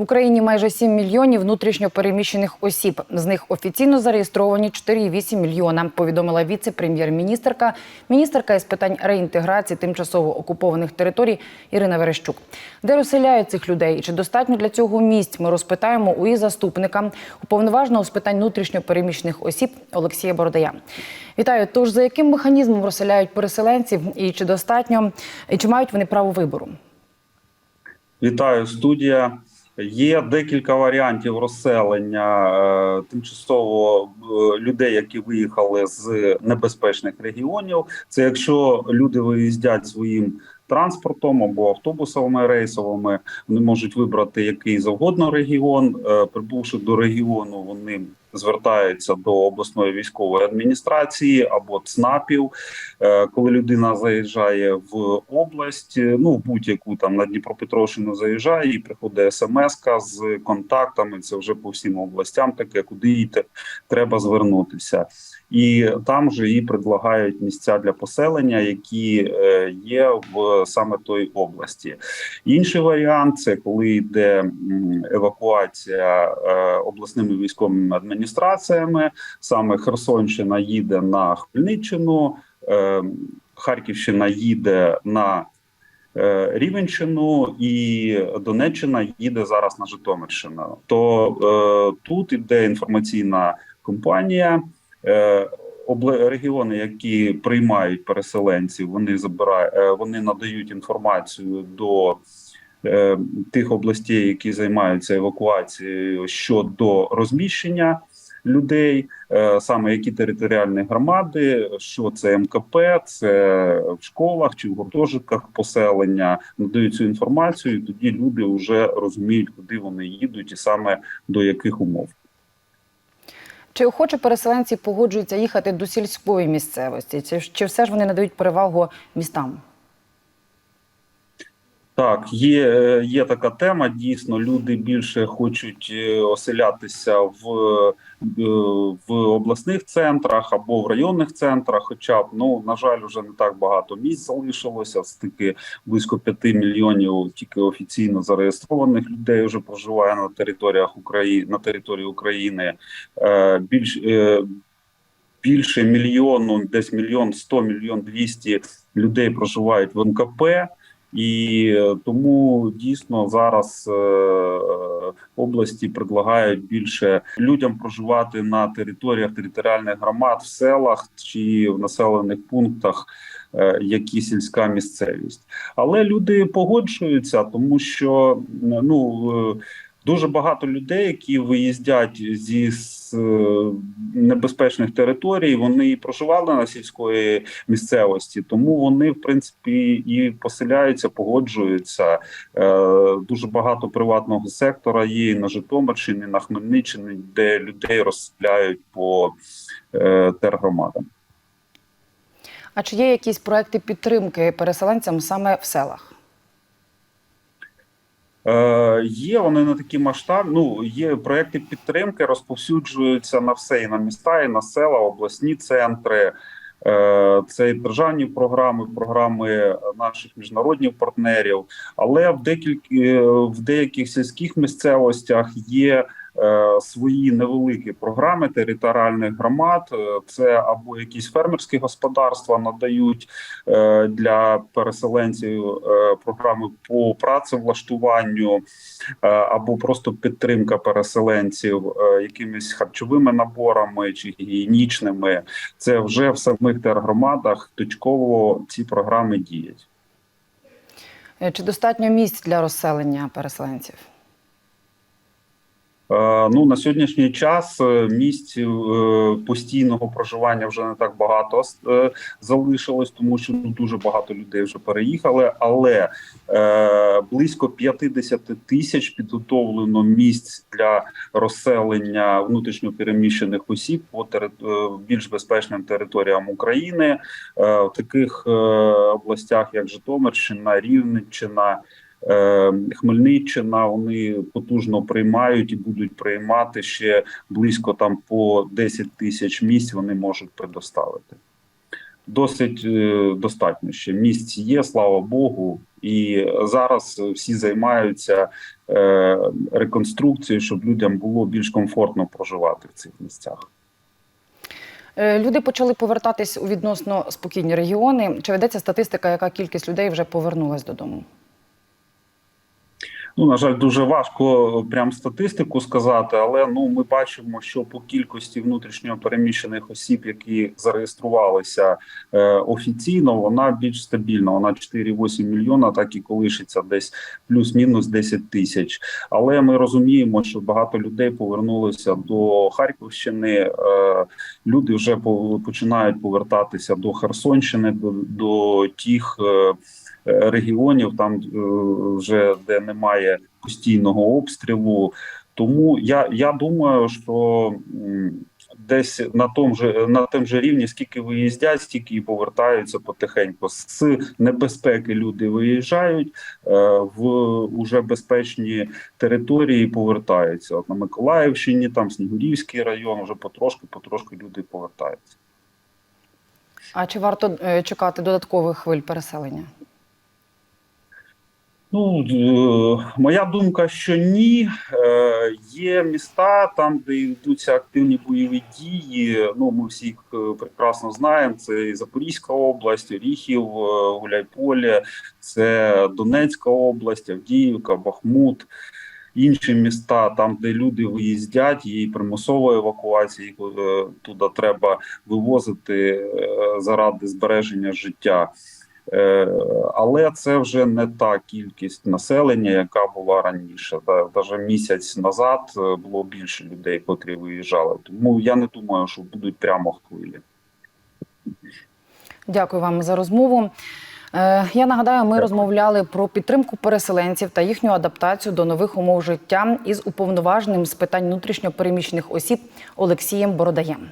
В Україні майже 7 мільйонів внутрішньо переміщених осіб. З них офіційно зареєстровані 4,8 мільйона. Повідомила віце-прем'єр-міністерка, міністерка із питань реінтеграції тимчасово окупованих територій Ірина Верещук. Де розселяють цих людей і чи достатньо для цього місць? Ми розпитаємо у її заступника, уповноваженого з питань внутрішньо переміщених осіб Олексія Бородая. Вітаю. Тож за яким механізмом розселяють переселенців, і чи достатньо, і чи мають вони право вибору? Вітаю, студія. Є декілька варіантів розселення е, тимчасово е, людей, які виїхали з небезпечних регіонів. Це якщо люди виїздять своїм транспортом або автобусами рейсовими, вони можуть вибрати який завгодно регіон. Е, Прибувши до регіону, вони звертаються до обласної військової адміністрації або ЦНАПів. Е, Коли людина заїжджає в область, е, ну будь-яку там на Дніпропетровщину заїжджає, і приходить смс з контактами. Це вже по всім областям, таке куди їй треба звернутися. І там же їй предлагають місця для поселення, які е, є в саме той області. Інший варіант це коли йде евакуація е, обласними військовими адміністраціями. Саме Херсонщина їде на Хмельниччину, е, Харківщина їде на Рівенщину і Донеччина їде зараз на Житомирщину. То е, тут іде інформаційна компанія. Е, регіони, які приймають переселенців, вони забирають, е, вони надають інформацію до е, тих областей, які займаються евакуацією щодо розміщення людей, саме які територіальні громади, що це МКП, це в школах чи в гуртожитках поселення, надають цю інформацію. і Тоді люди вже розуміють, куди вони їдуть, і саме до яких умов. Чи охоче переселенці погоджуються їхати до сільської місцевості? Чи, чи все ж вони надають перевагу містам? Так, є, е, є така тема. Дійсно, люди більше хочуть е, оселятися в, е, в обласних центрах або в районних центрах. Хоча б ну на жаль, вже не так багато місць залишилося. Таки близько 5 мільйонів тільки офіційно зареєстрованих людей вже проживає на територіях України на території України. Більш більше мільйону, десь мільйон сто, мільйон двісті людей проживають в МКП. І е, тому дійсно зараз е, області предлагають більше людям проживати на територіях територіальних громад в селах чи в населених пунктах, е, які сільська місцевість. Але люди погоджуються, тому що ну. Дуже багато людей, які виїздять зі е, небезпечних територій, вони і проживали на сільської місцевості, тому вони, в принципі, і поселяються, погоджуються. Е, Дуже багато приватного сектора є і на Житомирщині, на Хмельниччині, де людей розселяють по е, тергромадам. А чи є якісь проекти підтримки переселенцям саме в селах? Е, є вони на такі масштабні. Ну є проекти підтримки, розповсюджуються на все і на міста, і на села, обласні центри. Е, Це і державні програми, програми наших міжнародних партнерів. Але в декілька в деяких сільських місцевостях є е, свої невеликі програми територіальних громад. Е, Це або якісь фермерські господарства надають е, для переселенців е, програми по працевлаштуванню е, або просто підтримка переселенців е, якимись харчовими наборами чи гігієнічними. Це вже в самих тергромадах точково ці програми діють. Е, Чи достатньо місць для розселення переселенців? Е, Ну на сьогоднішній час е, місць е, постійного проживання вже не так багато залишилось, тому що ну, дуже багато людей вже переїхали. Але близько 50 тисяч підготовлено місць для розселення внутрішньопереміщених осіб по тери- більш безпечним територіям України в таких областях, як Житомирщина, Рівненщина. Е, Хмельниччина вони потужно приймають і будуть приймати ще близько там по 10 тисяч місць. Вони можуть предоставити. Досить е, достатньо ще місць є, слава Богу. І зараз всі займаються е, реконструкцією, щоб людям було більш комфортно проживати в цих місцях. Люди почали повертатись у відносно спокійні регіони. Чи ведеться статистика, яка кількість людей вже повернулась додому? Ну, на жаль, дуже важко прям статистику сказати, але ну ми бачимо, що по кількості внутрішньо переміщених осіб, які зареєструвалися е, офіційно, вона більш стабільна. Вона 4,8 мільйона, так і колишиться десь плюс-мінус 10 тисяч. Але ми розуміємо, що багато людей повернулися до Харківщини. Е, люди вже починають повертатися до Херсонщини, до, до тих. Е, регіонів, там е, вже де немає постійного обстрілу. Тому я, я думаю, що десь на тому же на тим же рівні, скільки виїздять, стільки і повертаються потихеньку. З небезпеки люди виїжджають е, в уже безпечні території. Повертаються. От на Миколаївщині, там Снігурівський район, вже потрошки, потрошки люди повертаються. А чи варто е, чекати додаткових хвиль переселення? Ну, е, моя думка, що ні. Е, Є міста там, де йдуться активні бойові дії. Ну, ми всі їх е, прекрасно знаємо. Це і Запорізька область, Оріхів, е, Гуляйполе, це Донецька область, Авдіївка, Бахмут. Інші міста, там, де люди виїздять, і примусова евакуація, їх е, туди треба вивозити заради збереження життя. Е, Але це вже не та кількість населення, яка була раніше. Навіть місяць назад е, було більше людей, котрі виїжджали. Тому я не думаю, що будуть прямо хвилі. Дякую вам за розмову. Е, Я нагадаю, ми розмовляли про підтримку переселенців та їхню адаптацію до нових умов життя із уповноваженим з питань внутрішньо переміщених осіб Олексієм Бородаєм.